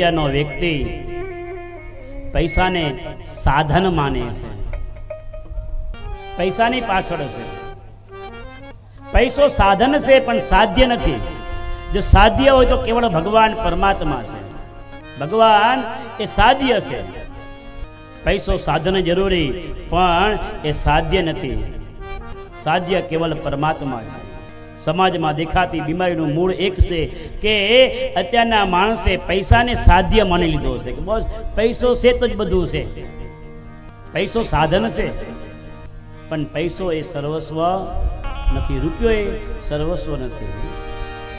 નો વ્યક્તિ પૈસાને સાધન માને છે. પૈસાની પાછળ છે. પૈસો સાધન છે પણ સાધ્ય નથી. જો સાધ્ય હોય તો કેવળ ભગવાન પરમાત્મા છે. ભગવાન એ સાધ્ય છે. પૈસો સાધન જરૂરી, પણ એ સાધ્ય નથી. સાધ્ય કેવલ પરમાત્મા છે. સમાજમાં દેખાતી બીમારીનું મૂળ એક છે કે અત્યારના માણસે પૈસાને સાધ્ય માની લીધો છે. કે બસ પૈસો છે તો જ બધું છે. પૈસો સાધન છે. પણ પૈસો એ સર્વસ્વ નથી. રૂપિયો એ સર્વસ્વ નથી.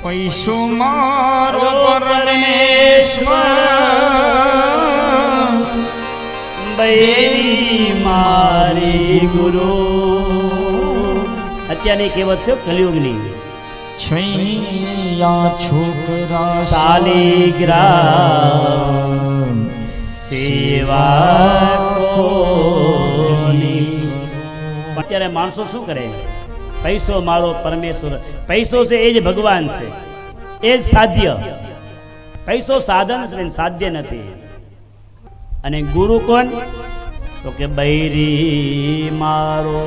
પૈસો મારો પરમેશ્વર મારી ગુરુ. અત્યારની કહેવત છે કલયુગની. છૈયા છોકરા શાલિગ્રામ સેવા અત્યારે માણસો શું કરે? પૈસો મારો પરમેશ્વર. પૈસો છે એ જ ભગવાન છે. એ જ સાધ્ય. પૈસો સાધન છે સાધ્ય નથી. અને ગુરુ કોણ? તો કે બૈરી મારો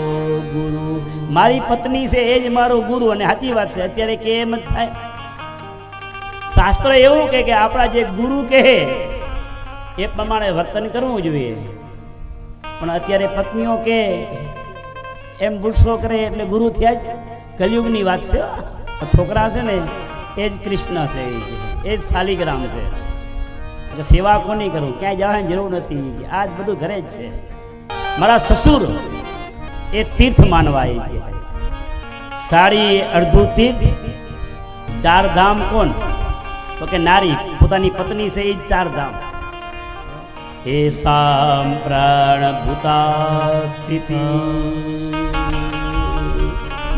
ગુરુ. મારી પત્ની છે, એ જ મારો ગુરુ અને સાચી વાત છે, અત્યારે કેમ જ થાય? શાસ્ત્ર એવું કે આપણા જે ગુરુ કહે, એ પ્રમાણે વર્તન કરવું જોઈએ. પણ અત્યારે પત્નીઓ કે એમ ગુસ્સો કરે એટલે ગુરુ થયા જ. કલયુગની વાત છે છોકરા છે ને, એ જ કૃષ્ણ છે, એ જ શાલિગ્રામ છે. એટલે સેવા કોની કરું? ક્યાંય જવાની જરૂર નથી. આ જ બધું ઘરે જ છે. મારા સસુર એ તીર્થ માનવા એ સાડી અડધું તીર્થ, ચાર ધામ કોણ? તો કે નારી, પોતાની પત્ની છે એ ચાર ધામ. હે સામ પ્રાણ ભૂતા સ્થિતિ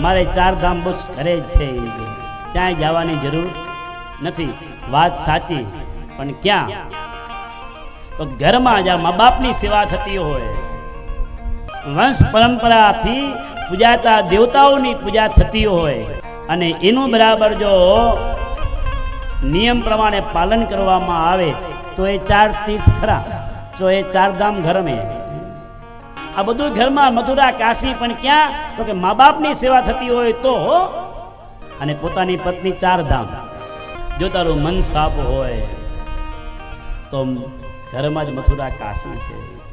મારે ચાર ધામ બસ ઘરે જ છે ક્યાંય જવાની જરૂર નથી. વાત સાચી. પણ ક્યાં? તો ઘરમાં જ્યાં મા બાપની સેવા થતી હોય. વંશ પરંપરાથી પૂજાતા દેવતાઓની પૂજા થતી હોય. અને એનું બરાબર જો નિયમ પ્રમાણે પાલન કરવામાં આવે, તો એ ચાર તીર્થ ખરા તો એ ચાર ધામ ઘરમે આ બધું ઘરમાં મથુરા, કાશી, પણ ક્યાં? તો કે મા બાપની સેવા થતી હોય તો અને પોતાની પત્ની ચાર ધામ. જો તારું મન સાફ હોય તો ઘરમાં જ મથુરા કાશી છે.